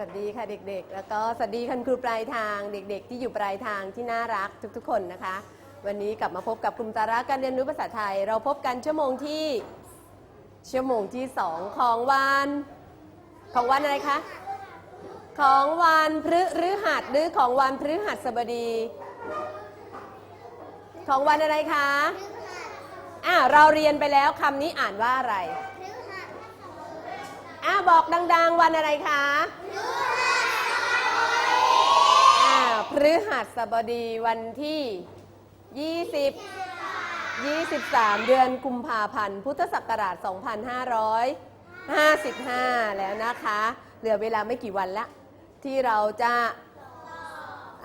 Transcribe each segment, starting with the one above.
ค่ะเด็กๆ แล้วก็สวัสดีคุณครูปลายทางเด็ก ๆ ที่อยู่ปลายทางที่น่ารักทุกๆ คนนะคะ วันนี้กลับมาพบกับกลุ่มสาระการเรียนรู้ภาษาไทย เราพบกันชั่วโมงที่ชั่วโมงที่สองของวัน ของวันอะไรคะ ของวันพฤฤหัสหรือของวันพฤหัสบดี ของวันอะไรคะอ่าเราเรียนไปแล้วคำนี้อ่านว่าอะไร อ่าบอกดัง ๆ วันอะไรคะอ่าพฤหัสบดีวันที่ 20 23 เดือนกุมภาพันธ์ พุทธศักราช 2555 แล้วนะคะ เหลือเวลาไม่กี่วันละ ที่เราจะ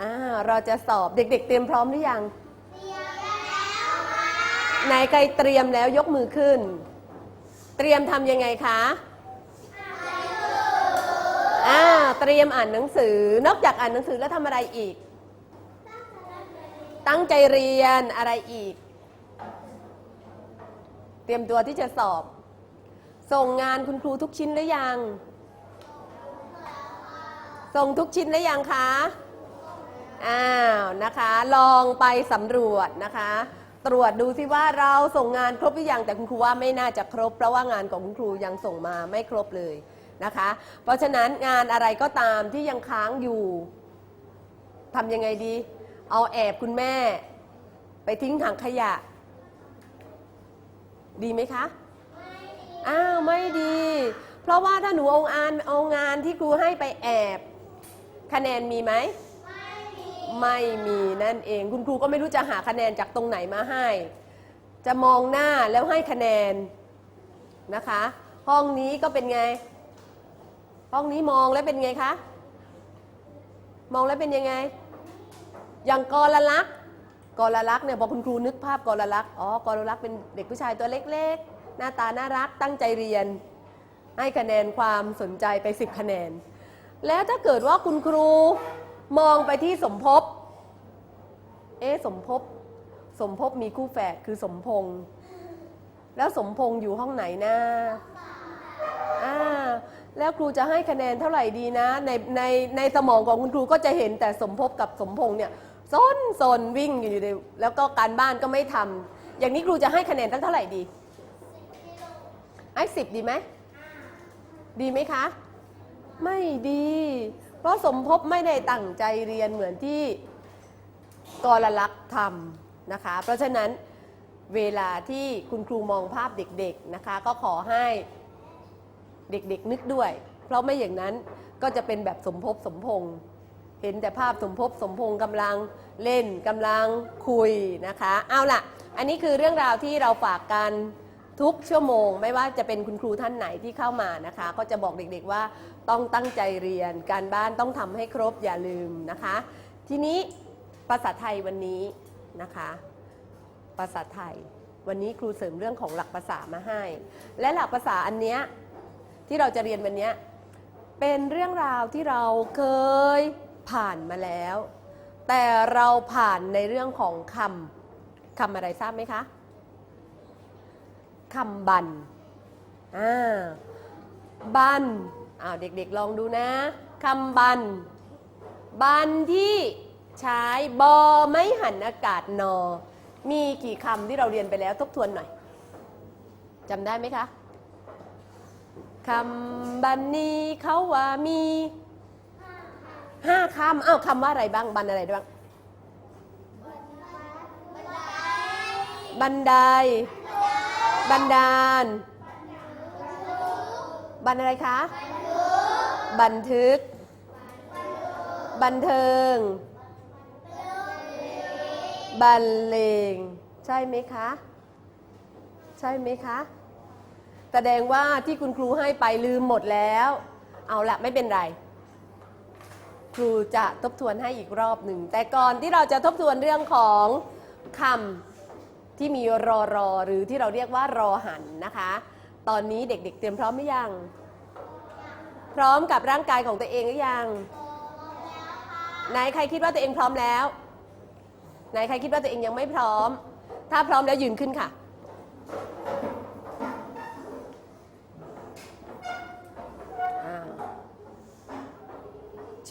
อ่าเราจะสอบเด็กๆ เตรียมพร้อมหรือยังไหนใครเตรียมแล้วยกมือขึ้น เตรียมทำยังไงคะ อ่าเตรียมอ่านหนังสือ นอกจากอ่านหนังสือแล้วทำอะไรอีก ตั้งใจเรียนอะไรอีก เตรียมตัวที่จะสอบ ส่งงานคุณครูทุกชิ้นหรือยัง ส่งทุกชิ้นหรือยังคะอ้าวนะคะ ลองไปสำรวจนะคะ ตรวจดูซิว่าเราส่งงานครบหรือยังแต่คุณครูว่าไม่น่าจะครบ เพราะว่างานของคุณครูยังส่งมาไม่ครบเลย นะคะ เพราะฉะนั้นงานอะไรก็ตามที่ยังค้างอยู่ทำยังไงดี เอาแอบคุณแม่ ไปทิ้งถังขยะ ดีไหมคะอ้าวไม่ดี เพราะว่าถ้าหนูเอางานเอางานที่ครูให้ไปแอบ คะแนนมีไหมไม่มีนั่นเอง คุณครูก็ไม่รู้จะหาคะแนนจากตรงไหนมาให้ จะมองหน้าแล้วให้คะแนนนะคะ ห้องนี้ก็เป็นไง ห้องนี้มองแล้วเป็นไงคะ มองแล้วเป็นยังไง อย่างกรลักษ์กรลักษ์เนี่ยพอคุณครูนึกภาพกรลักษ์อ๋อกรลักษ์เป็นเด็กผู้ชายตัวเล็กๆ หน้าตาน่ารักตั้งใจเรียน ให้คะแนนความสนใจไป 10 คะแนน แล้วถ้าเกิดว่าคุณครูมองไปที่สมภพเอ๊สมภพสมภพมีคู่แฝดคือสมพงษ์แล้วสมพงษ์อยู่ห้องไหนนะอ่า แล้วครูจะให้คะแนนเท่าไหร่ดีนะ ในในในสมองของคุณครูก็จะเห็นแต่สมภพกับสมพงษ์เนี่ยซนซนวิ่งอยู่ในแล้วก็การบ้านก็ไม่ทำอย่างนี้ครูจะให้คะแนนตั้งเท่าไหร่ดีให้สิบดีไหมดีไหมคะ ไม่ดี เพราะสมภพไม่ได้ตั้งใจเรียนเหมือนที่กรลักษณ์ทำนะคะ เพราะฉะนั้นเวลาที่คุณครูมองภาพเด็กๆนะคะ ก็ขอให้ เด็กๆนึกด้วย เพราะไม่อย่างนั้นก็จะเป็นแบบสมภพสมพงษ์เห็นแต่ภาพสมภพสมพงษ์กำลังเล่นกำลังคุยนะคะ เอาล่ะ อันนี้คือเรื่องราวที่เราฝากกันทุกชั่วโมง ไม่ว่าจะเป็นคุณครูท่านไหนที่เข้ามานะคะ ก็จะบอกเด็กๆว่าต้องตั้งใจเรียนการบ้านต้องทำให้ครบอย่าลืมนะคะ ทีนี้ภาษาไทยวันนี้นะคะภาษาไทย วันนี้ครูเสริมเรื่องของหลักภาษามาให้ และหลักภาษาอันเนี้ย ที่เราจะเรียนวันนี้เป็นเรื่องราวที่เราเคยผ่านมาแล้ว แต่เราผ่านในเรื่องของคำคำอะไรทราบไหมคะคำบันอ่าบันอ้าวเด็กๆลองดูนะคำบัน บันที่ใช้บอไม่หันอากาศนอ มีกี่คำที่เราเรียนไปแล้วทบทวนหน่อยจำได้ไหมคะ คำบันนี้เขาว่ามีห้าคำอ้าวคำว่าอะไรบ้าง บันอะไรบ้าง บันได บันดาล บันอะไรคะ บันทึก บันเทิง บันเลง ใช่ไหมคะ ใช่ไหมคะ แสดงว่าที่คุณครูให้ไปลืมหมดแล้ว เอาละไม่เป็นไร ครูจะทบทวนให้อีกรอบหนึ่ง แต่ก่อนที่เราจะทบทวนเรื่องของคำที่มีรอรอ หรือที่เราเรียกว่ารอหันนะคะ ตอนนี้เด็กๆ เตรียมพร้อมหรือยัง พร้อมกับร่างกายของตัวเองหรือยังไหนใครคิดว่าตัวเองพร้อมแล้วไหนใครคิดว่าตัวเองยังไม่พร้อม ถ้าพร้อมแล้วยืนขึ้นค่ะ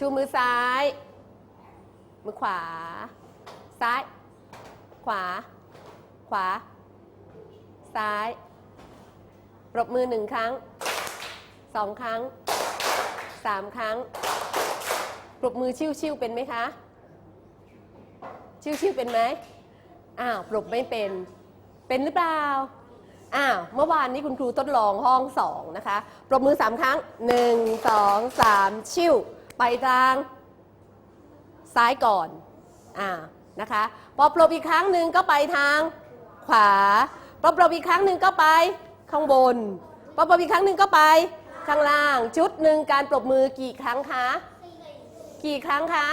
ชูมือซ้าย มือขวา ซ้าย ขวา ขวา ซ้าย ปรบมือหนึ่งครั้ง สองครั้ง สามครั้ง ปรบมือชิวๆเป็นไหมคะ ชิวๆเป็นไหม อ้าว ปรบไม่เป็น เป็นหรือเปล่าอ้าวเมื่อวานนี้คุณครูทดลองห้องสองนะคะ ปรบมือสามครั้งหนึ่งสองสามชิว ไปทาง ซ้ายก่อนอ่านะคะพอปรบอีกครั้งหนึ่งก็ไปทางขวาพอปรบอีกครั้งหนึ่งก็ไปข้างบนพอปรบอีกครั้งหนึ่งก็ไปข้างล่าง ชุดหนึ่งการปรบมือกี่ครั้งคะกี่ครั้งคะ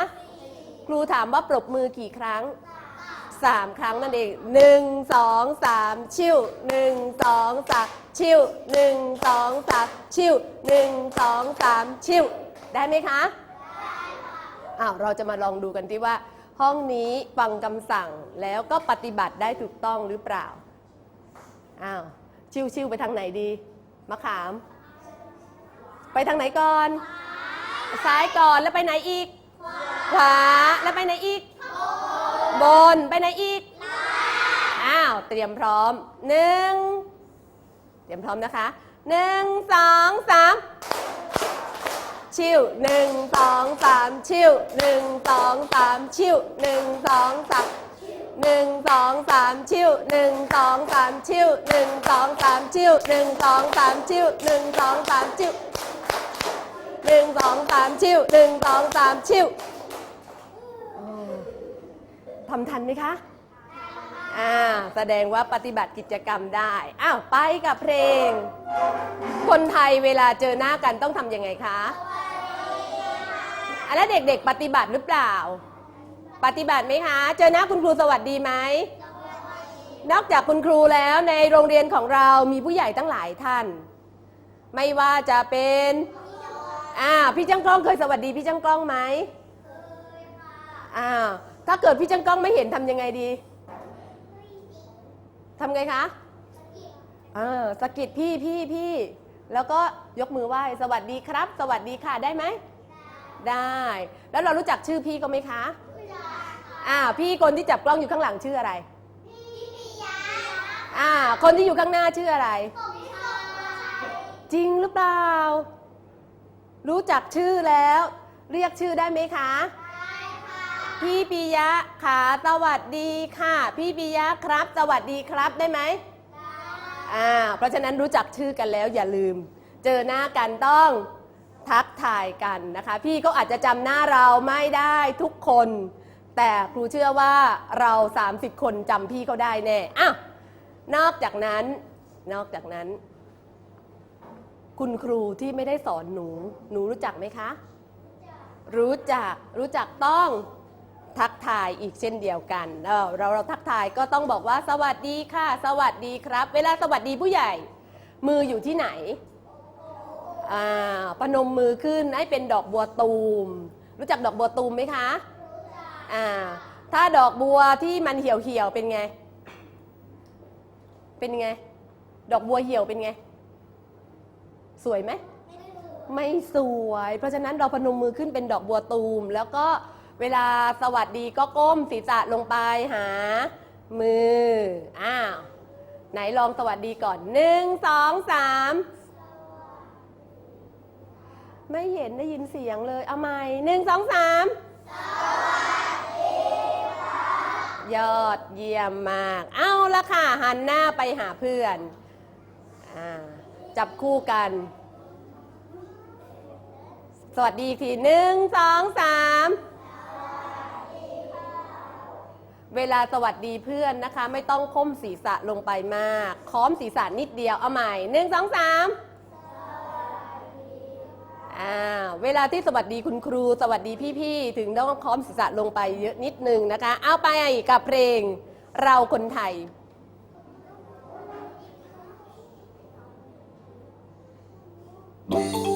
ครูถามว่าปรบมือกี่ครั้งสามครั้งนั่นเองหนึ่งสองสามชิวหนึ่งสองสามชิวหนึ่งสองสามชิวหนึ่งสองสามชิว ได้ไหมคะอ้าวเราจะมาลองดูกันที่ว่า ห้องนี้ฟังคำสั่งแล้วก็ปฏิบัติได้ถูกต้องหรือเปล่าอ้าวชิวชิวไปทางไหนดีมะขาม ไปทางไหนก่อน ซ้ายก่อนแล้วไปไหนอีก ขวาแล้วไปไหนอีก บนไปไหนอีกอ้าวเตรียมพร้อมหนึ่งเตรียมพร้อมนะคะหนึ่งสองสาม ชิวหนึ่งสองสามชิวหนึ่งสองสามชิวหนึ่งสองสามหนึ่งสองสามชิวหนึ่งสองสามชิวหนึ่งสองสามชิวหนึ่งสองสามชิวหนึ่งสองสามชิวหนึ่งสองสามชิวหนึ่งสองสามชิวทำทันไหมคะ อ่าแสดงว่าปฏิบัติกิจกรรมได้ อ้าว ไปกับเพลง คนไทยเวลาเจอหน้ากันต้องทำยังไงคะอันแล้วเด็กๆ ปฏิบัติหรือเปล่า ปฏิบัติไหมคะ เจอหน้าคุณครูสวัสดีไหม นอกจากคุณครูแล้วในโรงเรียนของเรามีผู้ใหญ่ตั้งหลายท่าน ไม่ว่าจะเป็นอ่าพี่จังกล้องเคยสวัสดีพี่จังกล้องไหมอ้าถ้าเกิดพี่จังกล้องไม่เห็นทำยังไงดี ทำไงคะอ่าสะกิดพี่พี่พี่แล้วก็ยกมือไหว้สวัสดีครับ สวัสดีค่ะได้ไหมได้ แล้วเรารู้จักชื่อพี่ก็ไหมคะอ่าพี่คนที่จับกล้องอยู่ข้างหลังชื่ออะไรอ่าคนที่อยู่ข้างหน้าชื่ออะไร จริงหรือเปล่า รู้จักชื่อแล้ว เรียกชื่อได้ไหมคะ พี่ปิยะขาสวัสดีค่ะ พี่ปิยะครับ สวัสดีครับได้ไหมอ่าเพราะฉะนั้นรู้จักชื่อกันแล้วอย่าลืม เจอหน้ากันต้องทักทายกันนะคะ พี่เขาอาจจะจำหน้าเราไม่ได้ทุกคน แต่ครูเชื่อว่าเรา 30 คนจำพี่เขาได้แน่อ้าวนอกจากนั้น นอกจากนั้น คุณครูที่ไม่ได้สอนหนู หนูรู้จักไหมคะ รู้จักรู้จักต้อง ทักทายอีกเช่นเดียวกันเราเราทักทายก็ต้องบอกว่าสวัสดีค่ะ สวัสดีครับ เวลาสวัสดีผู้ใหญ่ มืออยู่ที่ไหนประนมมือขึ้นให้เป็นดอกบัวตูม รู้จักดอกบัวตูมไหมคะถ้าดอกบัวที่มันเหี่ยวเหี่ยวๆเป็นไง เป็นไง ดอกบัวเหี่ยวเป็นไง สวยไหม ไม่สวย เพราะฉะนั้นเราพนมมือขึ้นเป็นดอกบัวตูม แล้วก็ เวลาสวัสดีก็ก้มศีรษะลงไปหา มือ อ้าว ไหนลองสวัสดีก่อนหนึ่งสองสามไม่เห็นได้ยินเสียงเลย เอาใหม่หนึ่งสองสามยอดเยี่ยมมาก เอาละค่ะ หันหน้าไปหาเพื่อนอจับคู่กัน สวัสดีอีกทีหนึ่งสองสาม เวลาสวัสดีเพื่อนนะคะ ไม่ต้องก้มศีรษะลงไปมาก ค้อมศีรษะนิดเดียว เอาใหม่หนึ่งสองสามอ่าเวลาที่สวัสดีคุณครู สวัสดีพี่ๆ ถึงต้องค้อมศีรษะลงไปเยอะนิดนึงนะคะ เอาไปกับเพลงเราคนไทยเ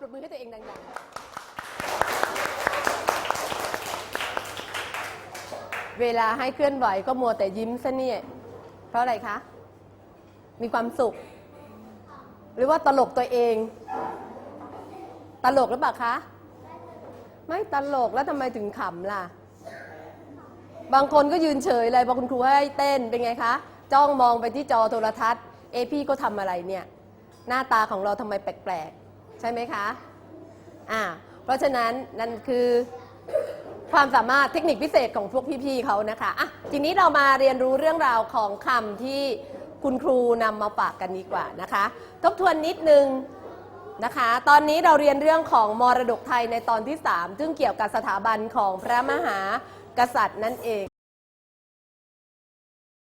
ปรบมือให้ตัวเองดังๆ เวลาให้เคลื่อนไหวก็มัวแต่ยิ้มซะเนี่ย เพราะอะไรคะ มีความสุข หรือว่าตลกตัวเอง ตลกหรือเปล่าคะ ไม่ตลกแล้วทำไมถึงขำล่ะ บางคนก็ยืนเฉยเลยพอคุณครูให้เต้นเป็นไงคะ จ้องมองไปที่จอโทรทัศน์ เอพี่ก็ทำอะไรเนี่ย หน้าตาของเราทำไมแปลกๆ ใช่ไหมคะอ่าเพราะฉะนั้นนั่นคือความสามารถเทคนิคพิเศษของพวกพี่ๆเขานะคะอะทีนี้เรามาเรียนรู้เรื่องราวของคำที่คุณครูนำมาฝากกันดีกว่านะคะ ทบทวนนิดนึงนะคะ ตอนนี้เราเรียนเรื่องของมรดกไทยในตอนที่ 3 ซึ่งเกี่ยวกับสถาบันของพระมหากษัตริย์นั่นเอง